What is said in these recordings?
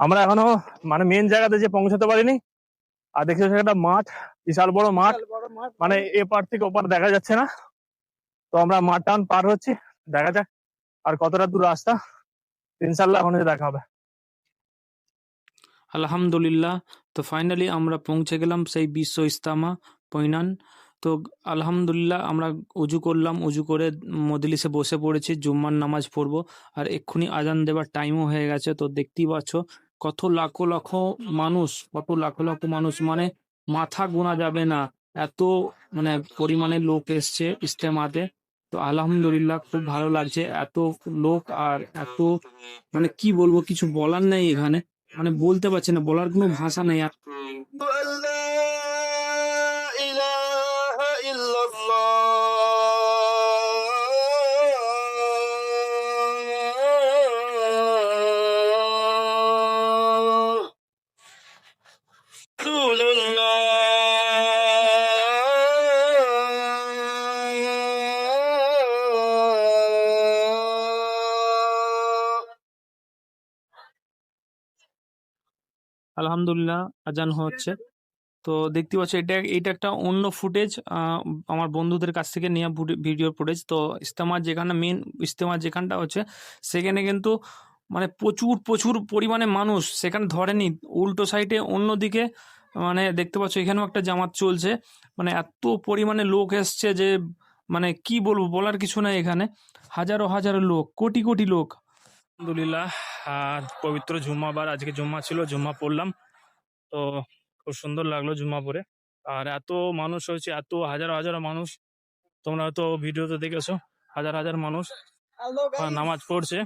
আমরা এখনও মানে মেন জায়গাতে যে পৌঁছাতে পারিনি। আর দেখছি একটা মাঠ বিশাল বড় মাঠ। মানে এ পার থেকে ওপার দেখা যাচ্ছে না। তো আমরা মাঠ টান পার হচ্ছি দেখা যাক আর কতটা দূর রাস্তা। ইনশাল্লাহ এখন দেখা হবে। আলহামদুলিল্লাহ। তো ফাইনালি আমরা পৌঁছে গেলাম সেই বিশ্ব ইস্তামা পৈনান। তো আলহামদুলিল্লাহ আমরা উজু করলাম উজু করে মজলিসে বসে পড়েছি জুম্মার নামাজ পড়ব। আর এক্ষুনি আজান দেওয়ার টাইমও হয়ে গেছে তো দেখতেই পাচ্ছ কত লাখো লাখো মানুষ, কত লাখো লাখো মানুষ মানে মাথা গোনা যাবে না। এত মানে পরিমাণে লোক এসছে ইস্তেমাতে তো আলহামদুলিল্লাহ খুব ভালো লাগছে। এত লোক আর এত মানে কি বলব, কিছু বলার নেই এখানে। মানে বলতে পারছি না, বলার কোনো ভাষা নেই। আর আলহামদুলিল্লাহ, আজান হচ্ছে। তো দেখতে পাচ্ছ, এটা এটা একটা অন্য ফুটেজ আমার বন্ধুদের কাছ থেকে নেওয়া ভিডিও ফুটেজ। তো ইস্তেমার যেখানে মেন ইস্তেমার যেখানটা হচ্ছে, সেখানে কিন্তু মানে প্রচুর প্রচুর পরিমাণে মানুষ সেখানে ধরেনি। উল্টো সাইডে অন্যদিকে মানে দেখতে পাচ্ছ, এখানেও একটা জামাত চলছে। মানে এত পরিমাণে লোক এসছে যে মানে কি বলব, বলার কিছু নাই এখানে। হাজারো হাজারো লোক, কোটি কোটি লোক। আলহামদুলিল্লাহ। পবিত্র জুম্মা জুম্মাবার আজকে জুম্মা ছিল জুম্মা পড়লাম। তো খুব সুন্দর লাগল জুম্মা পরে আর এত মানুষ হয়েছে এত হাজার হাজার মানুষ। তোমরা হয়তো ভিডিওতে দেখেছ হাজার হাজার মানুষ নামাজ পড়ছে।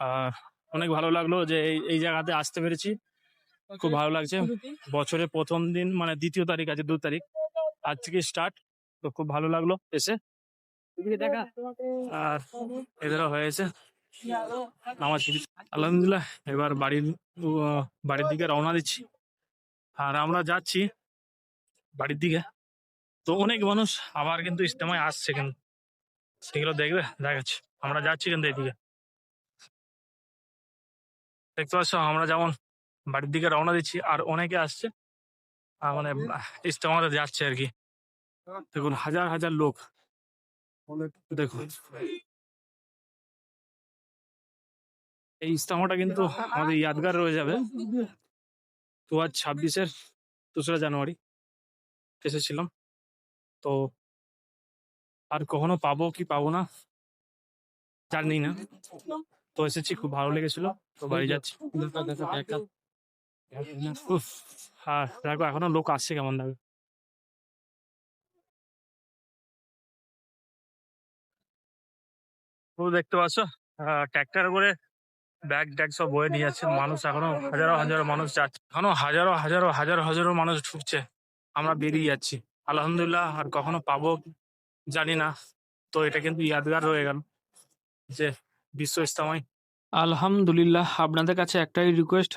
আর অনেক ভালো লাগল যে এই এই জায়গাতে আসতে পেরেছি। খুব ভালো লাগছে। বছরের প্রথম দিন মানে দ্বিতীয় তারিখ আছে দু তারিখ। আজ থেকে স্টার্ট তো খুব ভালো লাগল এসে। আর এদেরও হয়েছে। নামাজ পড়ি- আলহামদুলিল্লাহ এবার বাড়ির বাড়ির দিকে রওনা দিচ্ছি। আর আমরা যাচ্ছি বাড়ির দিকে। তো অনেক মানুষ আবার কিন্তু ইস্তেমায় আসছে কিন্তু। সেগুলো দেখবে দেখাচ্ছি। আমরা যাচ্ছি কিন্তু এইদিকে দেখতে পাচ্ছ আমরা যেমন বাড়ির দিকে রওনা দিচ্ছি আর অনেকে আসছে। মানে ইস্তেমাতে যাচ্ছে আর কি। দেখুন হাজার হাজার লোক। দেখুন। এই ইস্তামাটা কিন্তু আমাদের ইয়াদগার রয়ে যাবে। দু হাজার ছাব্বিশের দোসরা জানুয়ারি এসেছিলাম। তো আর কখনো পাবো কি পাবো না জানি না। তো এসেছি, খুব ভালো লেগেছিল। তো বাড়ি যাচ্ছি। আর দেখো, এখনও লোক আসছে কেমন লাগবে তো দেখতে পাচ্ছ ট্র্যাক্টর করে ব্যাগ ট্যাগ সব বয়ে নিয়ে যাচ্ছে। মানুষ এখনও হাজারো হাজারো মানুষ যাচ্ছে। এখনও হাজারো হাজারো হাজারো হাজারো মানুষ ঢুকছে। আমরা বেরিয়ে যাচ্ছি। আলহামদুলিল্লাহ, আর কখনো পাবো জানি না। তো এটা কিন্তু ইয়াদগার রয়ে গেল যে বিশ্ব ইস্তামাই আলহামদুলিল্লাহ, আপনাদের কাছে একটাই রিকোয়েস্ট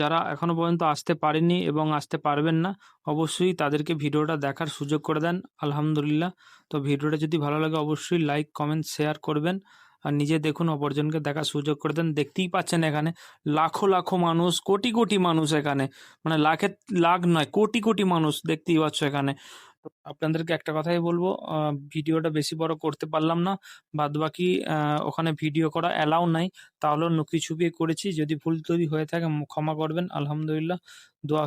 যারা এখনও পর্যন্ত আসতে পারেননি এবং আসতে পারবেন না, অবশ্যই তাদেরকে ভিডিওটা দেখার সুযোগ করে দেন। আলহামদুলিল্লাহ। তো ভিডিওটা যদি ভালো লাগে, অবশ্যই লাইক কমেন্ট শেয়ার করবেন। আর নিজে দেখুন অপরজনকে দেখার সুযোগ করে দেন। দেখতেই পাচ্ছেন এখানে লাখো লাখো মানুষ, কোটি কোটি মানুষ এখানে। মানে লাখের লাখ নয়, কোটি কোটি মানুষ দেখতেই পাচ্ছ এখানে। আপনাদেরকে একটা কথাই বলব ভিডিওটা বেশি বড় করতে পারলাম না। বাদ বাকি ওখানে ভিডিও করা অ্যালাউ নাই। তাহলেও নুকি ছুপিয়ে করেছি। যদি ভুল তৈরি হয়ে থাকে, ক্ষমা করবেন। আলহামদুলিল্লাহ। দোয়া